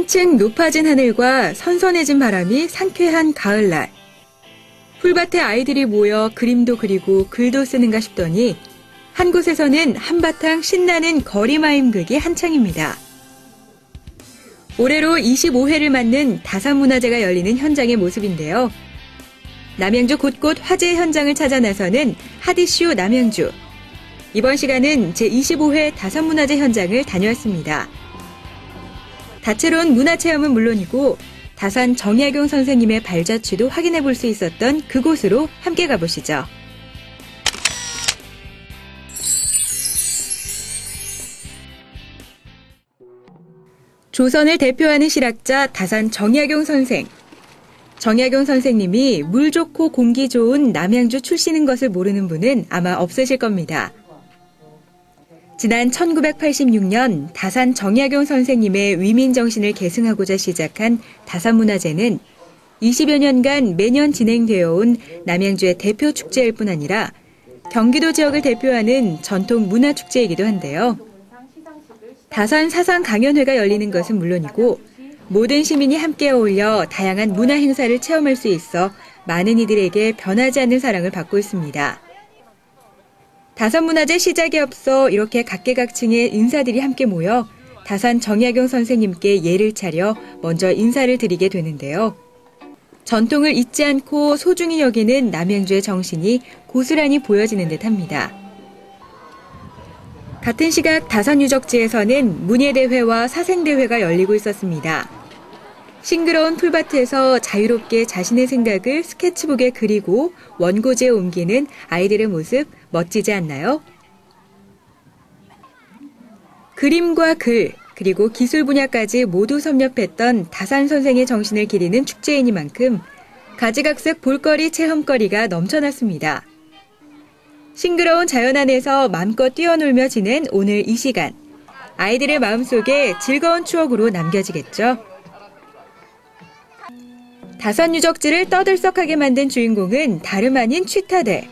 한층 높아진 하늘과 선선해진 바람이 상쾌한 가을날. 풀밭에 아이들이 모여 그림도 그리고 글도 쓰는가 싶더니 한 곳에서는 한바탕 신나는 거리마임극이 한창입니다. 올해로 25회를 맞는 다산문화제가 열리는 현장의 모습인데요. 남양주 곳곳 화제 현장을 찾아 나서는 하디쇼 남양주. 이번 시간은 제25회 다산문화제 현장을 다녀왔습니다. 다채로운 문화체험은 물론이고 다산 정약용 선생님의 발자취도 확인해 볼 수 있었던 그곳으로 함께 가보시죠. 조선을 대표하는 실학자 다산 정약용 선생. 정약용 선생님이 물 좋고 공기 좋은 남양주 출신인 것을 모르는 분은 아마 없으실 겁니다. 지난 1986년 다산 정약용 선생님의 위민 정신을 계승하고자 시작한 다산문화제는 20여 년간 매년 진행되어 온 남양주의 대표 축제일 뿐 아니라 경기도 지역을 대표하는 전통 문화 축제이기도 한데요. 다산 사상 강연회가 열리는 것은 물론이고 모든 시민이 함께 어울려 다양한 문화 행사를 체험할 수 있어 많은 이들에게 변하지 않는 사랑을 받고 있습니다. 다산문화제 시작에 앞서 이렇게 각계각층의 인사들이 함께 모여 다산 정약용 선생님께 예를 차려 먼저 인사를 드리게 되는데요. 전통을 잊지 않고 소중히 여기는 남양주의 정신이 고스란히 보여지는 듯 합니다. 같은 시각 다산 유적지에서는 문예대회와 사생대회가 열리고 있었습니다. 싱그러운 풀밭에서 자유롭게 자신의 생각을 스케치북에 그리고 원고지에 옮기는 아이들의 모습 멋지지 않나요? 그림과 글, 그리고 기술 분야까지 모두 섭렵했던 다산 선생의 정신을 기리는 축제이니만큼 가지각색 볼거리 체험거리가 넘쳐났습니다. 싱그러운 자연 안에서 마음껏 뛰어놀며 지낸 오늘 이 시간. 아이들의 마음속에 즐거운 추억으로 남겨지겠죠. 다산 유적지를 떠들썩하게 만든 주인공은 다름 아닌 취타대.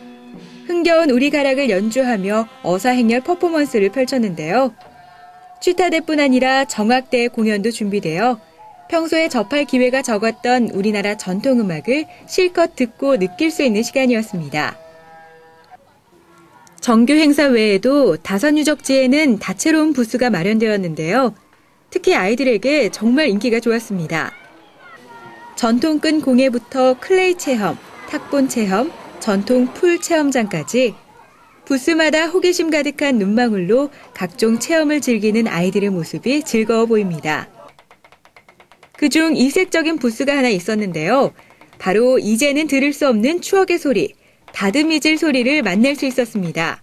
흥겨운 우리 가락을 연주하며 어사행렬 퍼포먼스를 펼쳤는데요. 취타대뿐 아니라 정악대 공연도 준비되어 평소에 접할 기회가 적었던 우리나라 전통음악을 실컷 듣고 느낄 수 있는 시간이었습니다. 정규 행사 외에도 다산 유적지에는 다채로운 부스가 마련되었는데요. 특히 아이들에게 정말 인기가 좋았습니다. 전통끈 공예부터 클레이 체험, 탁본 체험, 전통 풀 체험장까지 부스마다 호기심 가득한 눈망울로 각종 체험을 즐기는 아이들의 모습이 즐거워 보입니다. 그중 이색적인 부스가 하나 있었는데요. 바로 이제는 들을 수 없는 추억의 소리, 다듬이질 소리를 만날 수 있었습니다.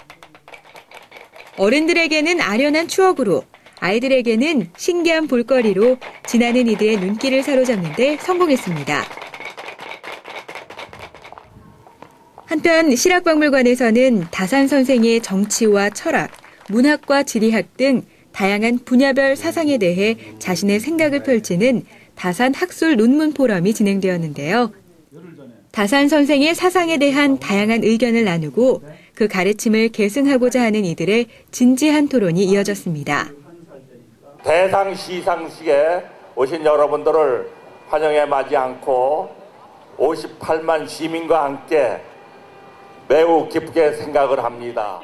어른들에게는 아련한 추억으로, 아이들에게는 신기한 볼거리로 지나는 이들의 눈길을 사로잡는데 성공했습니다. 한편 실학박물관에서는 다산 선생의 정치와 철학, 문학과 지리학 등 다양한 분야별 사상에 대해 자신의 생각을 펼치는 다산 학술 논문 포럼이 진행되었는데요. 다산 선생의 사상에 대한 다양한 의견을 나누고 그 가르침을 계승하고자 하는 이들의 진지한 토론이 이어졌습니다. 대상 시상식에 오신 여러분들을 환영에 맞이 않고 58만 시민과 함께 매우 기쁘게 생각을 합니다.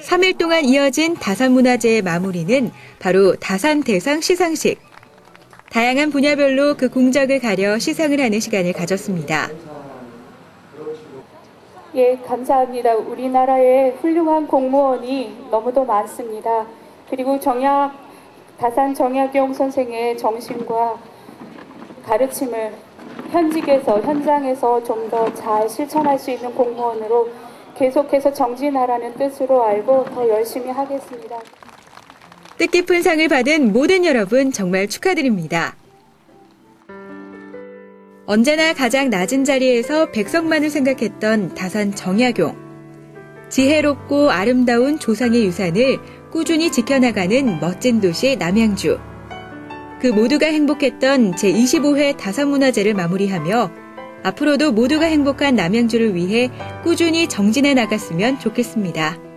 3일 동안 이어진 다산문화제의 마무리는 바로 다산 대상 시상식. 다양한 분야별로 그 공적을 가려 시상을 하는 시간을 가졌습니다. 예, 감사합니다. 우리나라에 훌륭한 공무원이 너무도 많습니다. 그리고 정약 다산 정약용 선생의 정신과 가르침을 현직에서 현장에서 좀 더 잘 실천할 수 있는 공무원으로 계속해서 정진하라는 뜻으로 알고 더 열심히 하겠습니다. 뜻깊은 상을 받은 모든 여러분 정말 축하드립니다. 언제나 가장 낮은 자리에서 백성만을 생각했던 다산 정약용. 지혜롭고 아름다운 조상의 유산을 꾸준히 지켜나가는 멋진 도시 남양주. 그 모두가 행복했던 제25회 다산문화제를 마무리하며 앞으로도 모두가 행복한 남양주를 위해 꾸준히 정진해 나갔으면 좋겠습니다.